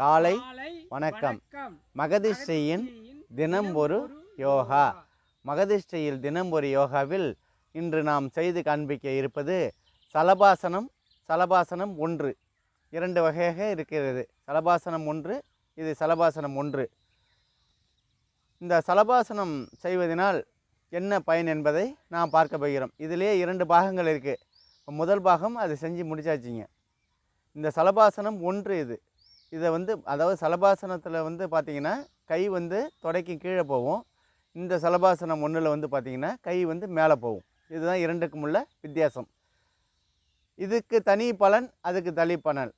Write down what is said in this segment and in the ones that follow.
காலை வணக்கம். மகதிஷ்டியின் தினம் ஒரு யோகா. மகதிஷ்டியில் தினம் ஒரு யோகாவில் இன்று நாம் செய்து காண்பிக்க இருப்பது சலபாசனம் சலபாசனம் ஒன்று. இரண்டு வகையாக இருக்கிறது. சலபாசனம் ஒன்று இது சலபாசனம் ஒன்று. இந்த சலபாசனம் செய்வதனால் என்ன பயன் என்பதை நாம் பார்க்க போகிறோம். இதிலே இரண்டு பாகங்கள் இருக்குது முதல் பாகம் அது செஞ்சு முடிச்சாச்சுங்க. இந்த சலபாசனம் ஒன்று இது. இதை வந்து அதாவது சலபாசனத்தில் வந்து பார்த்திங்கன்னா கை வந்து தொடைக்கு கீழே போகும். இந்த சலபாசனம் ஒன்றில் வந்து பார்த்திங்கன்னா கை வந்து மேலே போகும். இதுதான் இரண்டுக்கும் உள்ள வித்தியாசம். இதுக்கு தனி பலன் அதுக்கு தனி பலன்.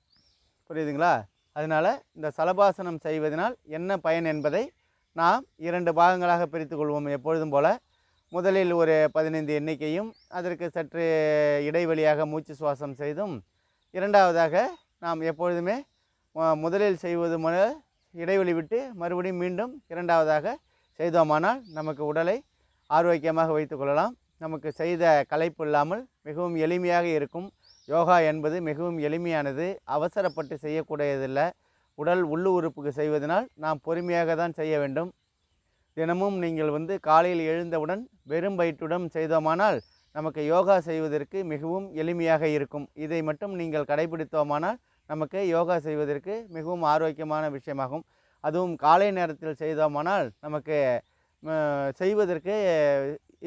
புரியுதுங்களா? அதனால் இந்த சலபாசனம் செய்வதனால் என்ன பயன் என்பதை நாம் இரண்டு பாகங்களாக பிரித்து கொள்வோம் எப்பொழுதும் போல். முதலில் ஒரு பதினைந்து எண்ணிக்கையும் அதற்கு சற்று இடைவெளியாக மூச்சு சுவாசம் செய்தும் இரண்டாவதாக நாம் எப்பொழுதுமே முதலில் செய்வது முத இடைவெளி விட்டு மறுபடியும் மீண்டும் இரண்டாவதாக செய்தோமானால் நமக்கு உடலை ஆரோக்கியமாக வைத்துக்கொள்ளலாம் நமக்கு செய்த களைப்பு இல்லாமல் மிகவும் எளிமையாக இருக்கும். யோகா என்பது மிகவும் எளிமையானது. அவசரப்பட்டு செய்யக்கூடியதில்லை. உடல் உள்ளு உறுப்புக்கு செய்வதனால் நாம் பொறுமையாக தான் செய்ய வேண்டும். தினமும் நீங்கள் வந்து காலையில் எழுந்தவுடன் வெறும் வயிற்றுடன் செய்தோமானால் நமக்கு யோகா செய்வதற்கு மிகவும் எளிமையாக இருக்கும். இதை மட்டும் நீங்கள் கடைபிடித்தோமானால் நமக்கு யோகா செய்வதற்கு மிகவும் ஆரோக்கியமான விஷயமாகும். அதுவும் காலை நேரத்தில் செய்தோமானால் நமக்கு செய்வதற்கு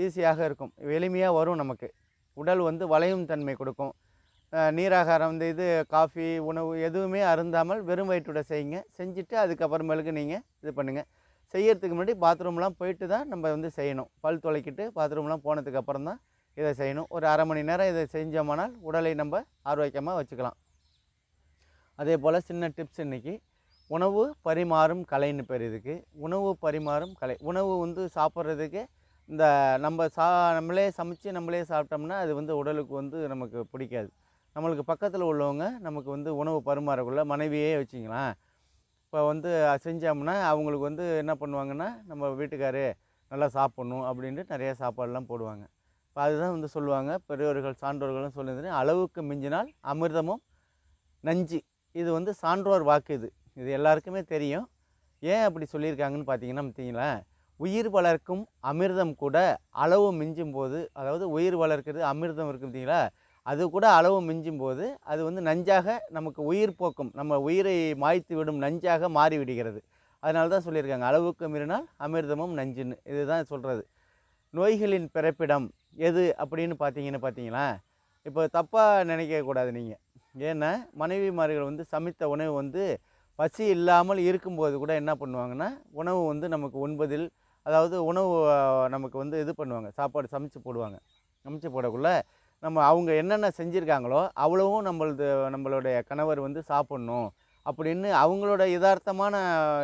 ஈஸியாக இருக்கும். எளிமையாக வரும் நமக்கு. உடல் வந்து வளையும் தன்மை கொடுக்கும். நீராகாரம் இந்த இது காஃபி உணவு எதுவுமே அருந்தாமல் வெறும் வயிற்றோட செய்யுங்க. செஞ்சுட்டு அதுக்கப்புறமேலுக்கு நீங்கள் இது பண்ணுங்கள் செய்யறதுக்கு முன்னாடி பாத்ரூம்லாம் போயிட்டு தான் நம்ம வந்து செய்யணும். பல் துளைக்கிட்டு பாத்ரூம்லாம் போனதுக்கப்புறம் தான் இதை செய்யணும். ஒரு அரை மணி நேரம் இதை செஞ்சோமானால் உடலை நம்ம ஆரோக்கியமாக வச்சுக்கலாம். அதே போல் சின்ன டிப்ஸ் இன்றைக்கி உணவு பரிமாறும் கலைன்னு பேர் இதுக்கு. உணவு பரிமாறும் கலை. உணவு வந்து சாப்பிட்றதுக்கு இந்த நம்ம சா நம்மளே சமைச்சு நம்மளே சாப்பிட்டோம்னா அது வந்து உடலுக்கு வந்து நமக்கு பிடிக்காது. நம்மளுக்கு பக்கத்தில் உள்ளவங்க நமக்கு வந்து உணவு பரிமாறக்குள்ள மனைவியே வச்சிங்களேன் இப்போ வந்து செஞ்சோம்னா அவங்களுக்கு வந்து என்ன பண்ணுவாங்கன்னா நம்ம வீட்டுக்காரு நல்லா சாப்பிட்ணும் அப்படின்ட்டு நிறைய சாப்பாடெல்லாம் போடுவாங்க. இப்போ அதுதான் வந்து சொல்லுவாங்க. பெரியோர்கள் சான்றோர்களும் சொல்லியிருந்தேன் அளவுக்கு மிஞ்சினால் அமிர்தமும் நஞ்சு. இது வந்து சான்றோர் வாக்கு இது. இது எல்லாருக்குமே தெரியும். ஏன் அப்படி சொல்லியிருக்காங்கன்னு பார்த்தீங்கன்னா பார்த்தீங்களேன் உயிர் வளர்க்கும் அமிர்தம் கூட அளவு மிஞ்சும் போது அதாவது உயிர் வளர்க்கிறது அமிர்தம் இருக்குது பார்த்தீங்களா? அது கூட அளவு மிஞ்சும் போது அது வந்து நஞ்சாக நமக்கு உயிர் போக்கும். நம்ம உயிரை மாய்த்து விடும் நஞ்சாக மாறிவிடுகிறது அதனால தான் சொல்லியிருக்காங்க அளவுக்கு மீறினால் அமிர்தமும் நஞ்சுன்னு. இதுதான் சொல்கிறது நோய்களின் பிறப்பிடம் எது அப்படின்னு பார்த்தீங்கன்னு பார்த்தீங்களா? இப்போ தப்பாக நினைக்கக்கூடாது நீங்கள் ஏன்னா மனைவிமார்கள் வந்து சமைத்த உணவு வந்து பசி இல்லாமல் இருக்கும்போது கூட என்ன பண்ணுவாங்கன்னா உணவு வந்து நமக்கு உண்பதில் அதாவது உணவு நமக்கு வந்து இது பண்ணுவாங்க சாப்பாடு சமைச்சு போடுவாங்க. சமைச்சு போடக்குள்ள நம்ம அவங்க என்னென்ன செஞ்சுருக்காங்களோ அவ்வளவும் நம்மளது நம்மளுடைய கணவர் வந்து சாப்பிட்ணும் அப்படின்னு அவங்களோட யதார்த்தமான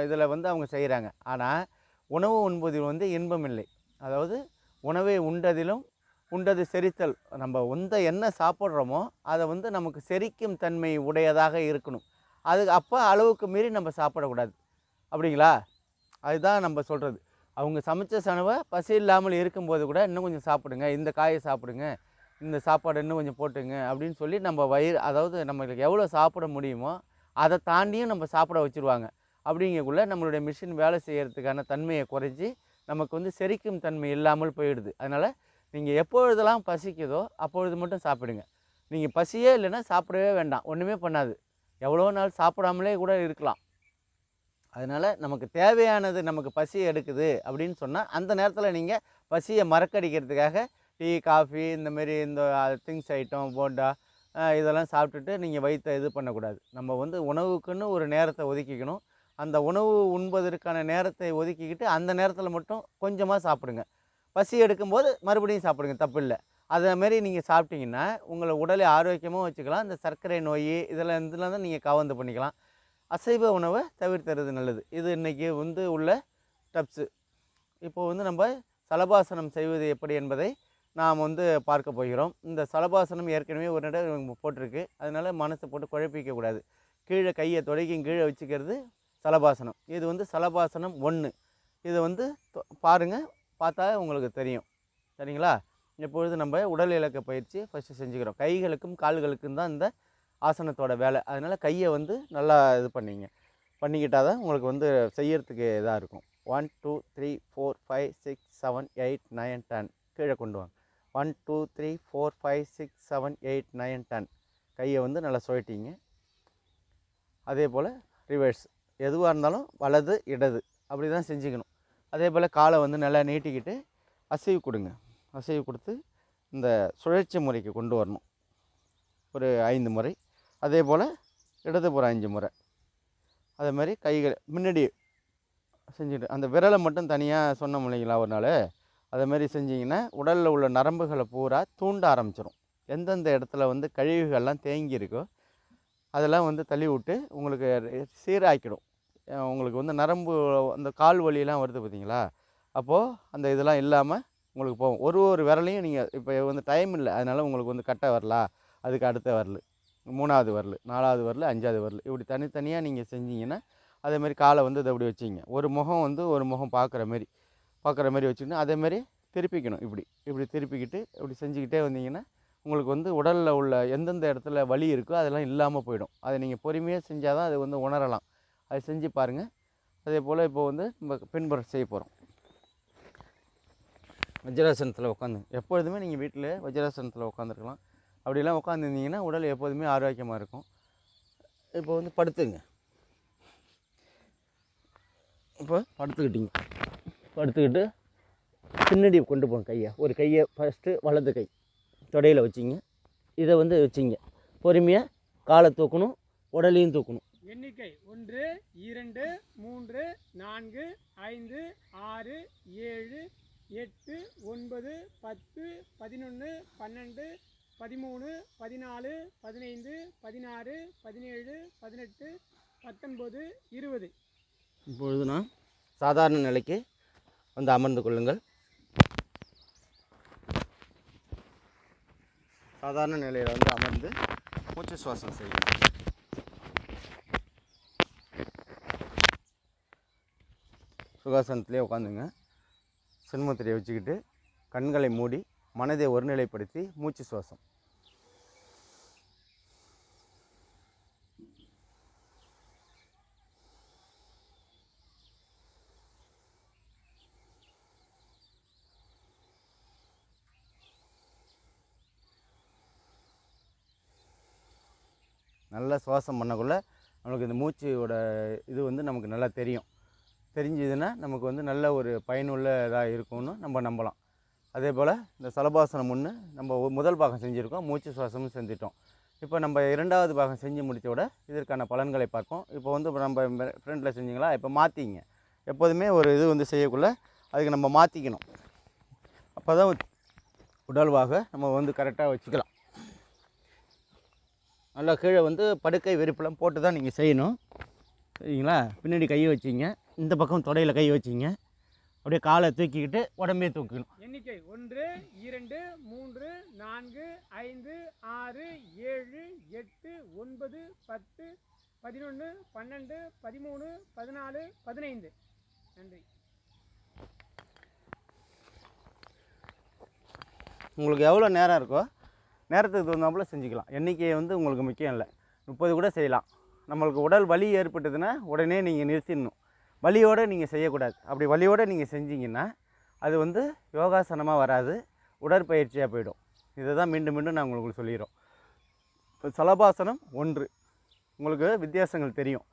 இதில் வந்து அவங்க செய்கிறாங்க ஆனால் உணவு உண்பதில் வந்து இன்பம் இல்லை அதாவது உணவை உண்டதிலும் உண்டது செரித்தல். நம்ம உந்த என்ன சாப்பிட்றோமோ அதை வந்து நமக்கு செரிக்கும் தன்மை உடையதாக இருக்கணும். அது அப்போ அளவுக்கு மீறி நம்ம சாப்பிடக்கூடாது. அப்படிங்களா? அதுதான் நம்ம சொல்கிறது அவங்க சமைச்ச சனவை பசி இல்லாமல் இருக்கும்போது கூட இன்னும் கொஞ்சம் சாப்பிடுங்க. இந்த காயை சாப்பிடுங்க. இந்த சாப்பாடு இன்னும் கொஞ்சம் போட்டுங்க அப்படின்னு சொல்லி நம்ம வயிறு அதாவது நம்மளுக்கு எவ்வளோ சாப்பிட முடியுமோ அதை தாண்டியும் நம்ம சாப்பிட வச்சுருவாங்க. அப்படிங்கக்குள்ளே நம்மளுடைய மிஷின் வேலை செய்கிறதுக்கான தன்மையை குறைஞ்சி நமக்கு வந்து செரிக்கும் தன்மை இல்லாமல் போயிடுது. அதனால் நீங்கள் எப்பொழுதெல்லாம் பசிக்குதோ அப்பொழுது மட்டும் சாப்பிடுங்க. நீங்கள் பசியே இல்லைன்னா சாப்பிடவே வேண்டாம். ஒன்றுமே பண்ணாது. எவ்வளோ நாள் சாப்பிடாமலே கூட இருக்கலாம். அதனால் நமக்கு தேவையானது நமக்கு பசி எடுக்குது அப்படின்னு சொன்னால் அந்த நேரத்தில் நீங்கள் பசியை மறக்கடிக்கிறதுக்காக டீ காஃபி இந்தமாரி இந்த திங்ஸ் ஐட்டம் போண்டா இதெல்லாம் சாப்பிட்டுட்டு நீங்கள் வயிற்றை இது பண்ணக்கூடாது. நம்ம வந்து உணவுக்குன்னு ஒரு நேரத்தை ஒதுக்கிக்கணும். அந்த உணவு உண்பதற்கான நேரத்தை ஒதுக்கிக்கிட்டு அந்த நேரத்தில் மட்டும் கொஞ்சமாக சாப்பிடுங்க. பசி எடுக்கும்போது மறுபடியும் சாப்பிடுங்க தப்பு இல்லை அதேமாரி நீங்கள் சாப்பிட்டீங்கன்னா உங்களை உடலை ஆரோக்கியமாக வச்சுக்கலாம். இந்த சர்க்கரை நோய் இதெல்லாம் இதெல்லாம் தான் நீங்கள் கவர்ந்து பண்ணிக்கலாம். அசைவ உணவை தவிர்த்துறது நல்லது. இது இன்றைக்கி வந்து உள்ள டப்ஸு இப்போ வந்து நம்ம சலபாசனம் செய்வது எப்படி என்பதை நாம் வந்து பார்க்க போகிறோம். இந்த சலபாசனம் ஏற்கனவே ஒரு இடம் போட்டிருக்கு. அதனால் மனசை போட்டு குழப்பிக்கக்கூடாது கீழே கையை தொடக்கி கீழே வச்சுக்கிறது சலபாசனம். இது வந்து சலபாசனம் ஒன்று இது வந்து தொ- பார்த்தா உங்களுக்கு தெரியும். சரிங்களா? இப்பொழுது நம்ம உடல் இலக்க பயிற்சி ஃபஸ்ட்டு செஞ்சுக்கிறோம். கைகளுக்கும் கால்களுக்கும் தான் இந்த ஆசனத்தோட வேலை. அதனால் கையை வந்து நல்லா இது பண்ணிங்க. பண்ணிக்கிட்டால் தான் உங்களுக்கு வந்து செய்யறதுக்கு இதாக இருக்கும். One two three four five six seven eight nine ten கீழே கொண்டு வாங்க. One two three four five six seven eight nine ten கையை வந்து நல்லா சுழட்டிங்க. அதே போல் ரிவர்ஸ் எதுவாக இருந்தாலும் வலது இடது. அப்படி தான் செஞ்சுக்கணும். அதே போல் காலை வந்து நல்லா நீட்டிக்கிட்டு அசைவு கொடுங்க. அசைவு கொடுத்து இந்த சுழற்சி முறைக்கு கொண்டு வரணும். ஒரு ஐந்து முறை. அதே போல் இடதுபுறம் அஞ்சு முறை. அதே மாதிரி கைகள் முன்னாடி செஞ்சுட்டு அந்த விரலை மட்டும் தனியாக சொன்னோம் இல்லைங்களா ஒரு நாள் அதே மாதிரி செஞ்சீங்கன்னா உடலில் உள்ள நரம்புகளை பூரா தூண்ட ஆரம்பிச்சிடும் எந்தெந்த இடத்துல வந்து கழிவுகள்லாம் தேங்கி இருக்கோ அதெல்லாம் வந்து தள்ளி விட்டு உங்களுக்கு சீராக்கிடும். உங்களுக்கு வந்து நரம்பு அந்த கால் வலியெல்லாம் வருது பார்த்தீங்களா? அப்போது அந்த இதெல்லாம் இல்லாமல் உங்களுக்கு போகும். ஒரு ஒரு விரலையும் நீங்கள் இப்போ வந்து டைம் இல்லை. அதனால் உங்களுக்கு வந்து கட்டை வரலா அதுக்கு அடுத்த வரல் மூணாவது வரல் நாலாவது வரல் அஞ்சாவது வரல். இப்படி தனித்தனியாக நீங்கள் செஞ்சீங்கன்னா அதே மாதிரி காலை வந்து இதை அப்படி வச்சிங்க ஒரு முகம் வந்து ஒரு முகம் பார்க்குற மாதிரி பார்க்குற மாதிரி வச்சுக்கிட்டு அதேமாரி திருப்பிக்கணும் இப்படி. இப்படி திருப்பிக்கிட்டு இப்படி செஞ்சுக்கிட்டே வந்தீங்கன்னா உங்களுக்கு வந்து உடலில் உள்ள எந்தெந்த இடத்துல வலி இருக்கோ அதெல்லாம் இல்லாமல் போயிடும். அதை நீங்கள் பொறுமையாக செஞ்சால் தான் அது வந்து உணரலாம். அதை செஞ்சு பாருங்கள் அதே போல் இப்போ வந்து நம்ம பின்புற செய்ய போகிறோம் வஜ்ராசனத்தில் உட்காந்து எப்பொழுதுமே நீங்கள் வீட்டில் வஜ்ராசனத்தில் உட்காந்துருக்கலாம் அப்படிலாம் உட்காந்துருந்தீங்கன்னா உடல் எப்போதுமே ஆரோக்கியமாக இருக்கும். இப்போ வந்து படுத்துங்க. இப்போ படுத்துக்கிட்டீங்க. படுத்துக்கிட்டு பின்னாடி கொண்டு போங்க கையை. ஒரு கையை ஃபஸ்ட்டு வலது கை தொடையில் வச்சிங்க. இதை வந்து வச்சிங்க. பொறுமையாக காலை தூக்கணும் உடலையும் தூக்கணும். எண்ணிக்கை ஒன்று இரண்டு மூன்று நான்கு ஐந்து ஆறு ஏழு எட்டு ஒன்பது பத்து பதினொன்று பன்னெண்டு பதிமூணு பதினாலு பதினைந்து பதினாறு பதினேழு பதினெட்டு பத்தொன்பது இருபது. இப்பொழுது நான் சாதாரண நிலைக்கு வந்து அமர்ந்து கொள்ளுங்கள். சாதாரண நிலையில் வந்து அமர்ந்து மூச்சு சுவாசம் செய்யுங்கள். சுகாசனத்திலே உட்காந்துங்க சின்முத்திரையை வச்சுக்கிட்டு கண்களை மூடி மனதை ஒருநிலைப்படுத்தி மூச்சு சுவாசம். நல்லா சுவாசம் பண்ணக்குள்ள நமக்கு இந்த மூச்சோட இது வந்து நமக்கு நல்லா தெரியும். தெரிஞ்சதுன்னா நமக்கு வந்து நல்ல ஒரு பயனுள்ள இதாக இருக்கும்னு நம்ம நம்பலாம். அதே போல் இந்த சலபாசனம் ஒன்று நம்ம முதல் பாகம் செஞ்சுருக்கோம் மூச்சு சுவாசமும் செஞ்சிட்டோம். இப்போ நம்ம இரண்டாவது பாகம் செஞ்சு முடித்தோட இதற்கான பலன்களை பார்ப்போம். இப்போ வந்து நம்ம ஃப்ரெண்டில் செஞ்சீங்களா? இப்போ மாற்றிங்க எப்போதுமே ஒரு இது வந்து செய்யக்குள்ள அதுக்கு நம்ம மாற்றிக்கணும் அப்போ தான் உடல்வாக நம்ம வந்து கரெக்டாக வச்சுக்கலாம். நல்லா கீழே வந்து படுக்கை விரிப்பெல்லாம் போட்டு தான் நீங்கள் செய்யணும். சரிங்களா? பின்னாடி கையை வச்சிங்க. இந்த பக்கம் தொடையில் கை வச்சிங்க. அப்படியே காலை தூக்கிக்கிட்டு உடம்பே தூக்கணும். எண்ணிக்கை ஒன்று இரண்டு மூன்று நான்கு ஐந்து ஆறு ஏழு எட்டு ஒன்பது பத்து பதினொன்று பன்னெண்டு பதிமூணு பதினாலு பதினைந்து. நன்றி. உங்களுக்கு எவ்வளோ நேரம் இருக்கோ நேரத்துக்கு தகுந்தாப்புல செஞ்சுக்கலாம். எண்ணிக்கையை வந்து உங்களுக்கு முக்கியம் இல்லை. முப்பது கூட செய்யலாம். நம்மளுக்கு உடல் வலி ஏற்பட்டதுன்னா உடனே நீங்கள் நிறுத்திடணும். வலியோடு நீங்கள் செய்யக்கூடாது. அப்படி வலியோடு நீங்கள் செஞ்சீங்கன்னா அது வந்து யோகாசனமாக வராது உடற்பயிற்சியாக போயிடும். இதை தான் மீண்டும் மீண்டும் நான் உங்களுக்கு சொல்லிடுறோம். இப்போ சலபாசனம் ஒன்று. உங்களுக்கு வித்தியாசங்கள் தெரியும்.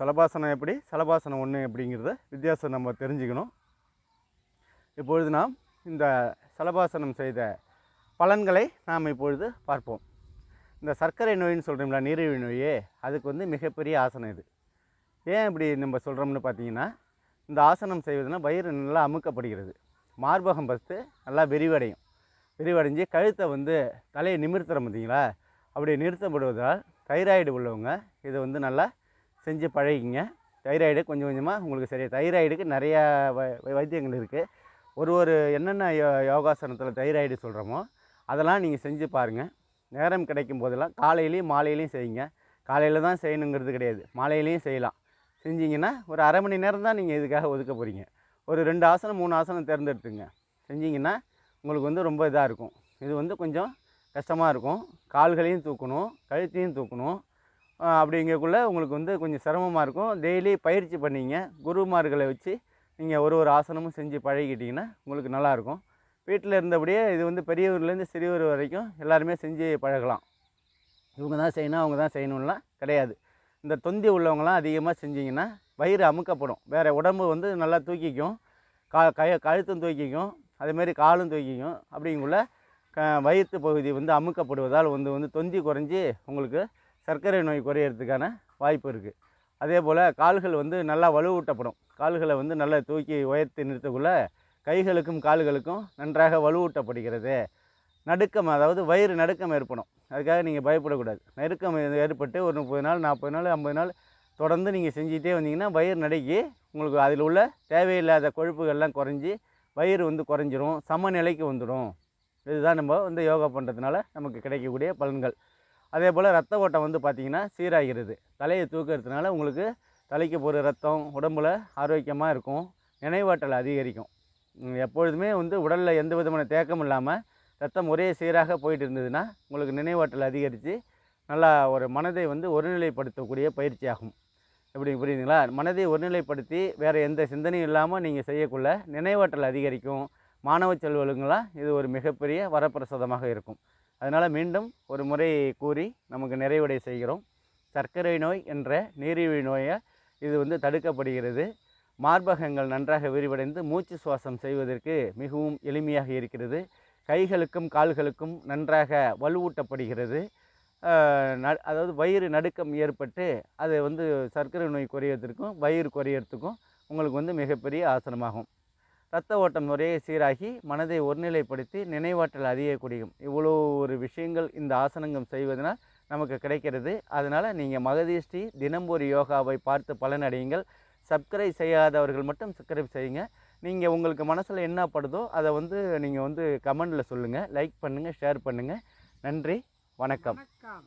சலபாசனம் எப்படி சலபாசனம் ஒன்று அப்படிங்கிறத வித்தியாசம் நம்ம தெரிஞ்சுக்கணும். இப்பொழுது நாம் இந்த சலபாசனம் செய்த பலன்களை நாம் இப்பொழுது பார்ப்போம். இந்த சர்க்கரை நோயின்னு சொல்கிறோம்ல நீரிழிவு நோயே அதுக்கு வந்து மிகப்பெரிய ஆசனம் இது. ஏன் இப்படி நம்ம சொல்கிறோம்னு பார்த்தீங்கன்னா இந்த ஆசனம் செய்வதுனா வயிறு நல்லா அமுக்கப்படுகிறது. மார்பகம் ஃபஸ்ட்டு நல்லா விரிவடையும். விரிவடைஞ்சு கழுத்தை வந்து தலையை நிமிர்த்துறோம் பார்த்தீங்களா? அப்படி நிறுத்தப்படுவதால் தைராய்டு உள்ளவங்க இதை வந்து நல்லா செஞ்சு பழகிங்க தைராய்டு கொஞ்சம் கொஞ்சமாக உங்களுக்கு சரியாக தைராய்டுக்கு நிறையா வ- வைத்தியங்கள் இருக்குது ஒரு ஒரு என்னென்ன யோ யோகாசனத்தில் தைராய்டு சொல்கிறோமோ அதெல்லாம் நீங்கள் செஞ்சு பாருங்கள் நேரம் கிடைக்கும் போதெல்லாம் காலையிலையும் மாலையிலையும் செய்யுங்க. காலையில் தான் செய்யணுங்கிறது கிடையாது. மாலையிலையும் செய்யலாம். செஞ்சீங்கன்னா ஒரு அரை மணி நேரம் தான் நீங்கள் இதுக்காக ஒதுக்க போகிறீங்க ஒரு ரெண்டு ஆசனம் மூணு ஆசனம் தேர்ந்தெடுத்துங்க. செஞ்சிங்கன்னா உங்களுக்கு வந்து ரொம்ப இதாக இருக்கும். இது வந்து கொஞ்சம் கஷ்டமாக இருக்கும். கால்களையும் தூக்கணும் கழுத்தையும் தூக்கணும். ஆஹ் அப்படிங்கக்குள்ள உங்களுக்கு வந்து கொஞ்சம் சிரமமாக இருக்கும். டெய்லி பயிற்சி பண்ணிங்க. குருமார்களை வச்சு நீங்கள் ஒரு ஒரு ஆசனமும் செஞ்சு பழகிக்கிட்டிங்கன்னா உங்களுக்கு நல்லாயிருக்கும் வீட்டில் இருந்தபடியே இது வந்து பெரியவர்லேருந்து சிறியவர் வரைக்கும் எல்லாருமே செஞ்சு பழகலாம். இவங்க தான் செய்யணும் அவங்க தான் செய்யணும்லாம் கிடையாது. இந்த தொந்தி உள்ளவங்களாம் அதிகமாக செஞ்சிங்கன்னா வயிறு அமுக்கப்படும். வேறு உடம்பு வந்து நல்லா தூக்கிக்கும். கா கய கழுத்தும் தூக்கிக்கும். அதேமாரி காலும் தூக்கிக்கும். அப்படிங்குள்ள க வயிற்று பகுதி வந்து அமுக்கப்படுவதால் வந்து வந்து தொந்தி குறைஞ்சி உங்களுக்கு சர்க்கரை நோய் குறையிறதுக்கான வாய்ப்பு இருக்குது அதே போல் கால்கள் வந்து நல்லா வலுவூட்டப்படும். கால்களை வந்து நல்லா தூக்கி உயர்த்தி நிறுத்தக்குள்ள கைகளுக்கும் கால்களுக்கும் நன்றாக வலுவூட்டப்படுகிறது. நடுக்கம் அதாவது வயிறு நடுக்கம் ஏற்படும். அதுக்காக நீங்கள் பயப்படக்கூடாது. நெருக்கம் ஏற்பட்டு ஒரு முப்பது நாள் நாற்பது நாள் ஐம்பது நாள் தொடர்ந்து நீங்கள் செஞ்சுக்கிட்டே வந்தீங்கன்னா வயிறு நடுக்கி உங்களுக்கு அதில் உள்ள தேவையில்லாத கொழுப்புகள்லாம் குறைஞ்சி வயிறு வந்து குறைஞ்சிரும் சமநிலைக்கு வந்துடும் இதுதான் நம்ம வந்து யோகா பண்ணுறதுனால நமக்கு கிடைக்கக்கூடிய பலன்கள். அதே போல் ரத்த ஓட்டம் வந்து பார்த்திங்கன்னா சீராகிறது. தலையை தூக்கிறதுனால உங்களுக்கு தலைக்கு போகிற ரத்தம் உடம்புல ஆரோக்கியமாக இருக்கும். நினைவாற்றல் அதிகரிக்கும். எப்பொழுதுமே வந்து உடலில் எந்த விதமான தேக்கம் இல்லாமல் ரத்தம் ஒரே சீராக போயிட்டு இருந்ததுன்னா உங்களுக்கு நினைவாற்றல் அதிகரித்து நல்லா ஒரு மனதை வந்து ஒருநிலைப்படுத்தக்கூடிய பயிற்சியாகும். எப்படி புரியுதுங்களா? மனதை ஒருநிலைப்படுத்தி வேறு எந்த சிந்தனையும் இல்லாமல் நீங்கள் செய்யக்குள்ள நினைவாற்றல் அதிகரிக்கும். மாணவ செல்வங்களுங்களாம் இது ஒரு மிகப்பெரிய வரப்பிரசாதமாக இருக்கும். அதனால் மீண்டும் ஒரு முறை கூறி நமக்கு நிறைவடை செய்கிறோம். சர்க்கரை நோய் என்ற நீரிழிவு நோயை இது வந்து தடுக்கப்படுகிறது. மார்பகங்கள் நன்றாக விரிவடைந்து மூச்சு சுவாசம் செய்வதற்கு மிகவும் எளிமையாக இருக்கிறது. கைகளுக்கும் கால்களுக்கும் நன்றாக வலுவூட்டப்படுகிறது. ந- அதாவது வயிறு நடுக்கம் ஏற்பட்டு அது வந்து சர்க்கரை நோய் குறையறதுக்கும் வயிறு குறையறதுக்கும் உங்களுக்கு வந்து மிகப்பெரிய ஆசனமாகும். இரத்த ஓட்டம் முறையை சீராகி மனதை ஒருநிலைப்படுத்தி நினைவாற்றல் அதிகக்கூடியும் இவ்வளோ ஒரு விஷயங்கள் இந்த ஆசனங்கள் செய்வதனால் நமக்கு கிடைக்கிறது. அதனால் நீங்கள் மகதீஷ்டி தினம் யோகாவை பார்த்து பலனடையுங்கள். சப்ஸ்கிரைப் செய்யாதவர்கள் மட்டும் சப்ஸ்கிரைப் செய்யுங்க. நீங்கள் உங்களுக்கு மனசில் என்ன படுதோ அதை வந்து நீங்கள் வந்து கமெண்டில் சொல்லுங்கள் லைக் பண்ணுங்கள் ஷேர் பண்ணுங்கள் நன்றி வணக்கம். வணக்கம்.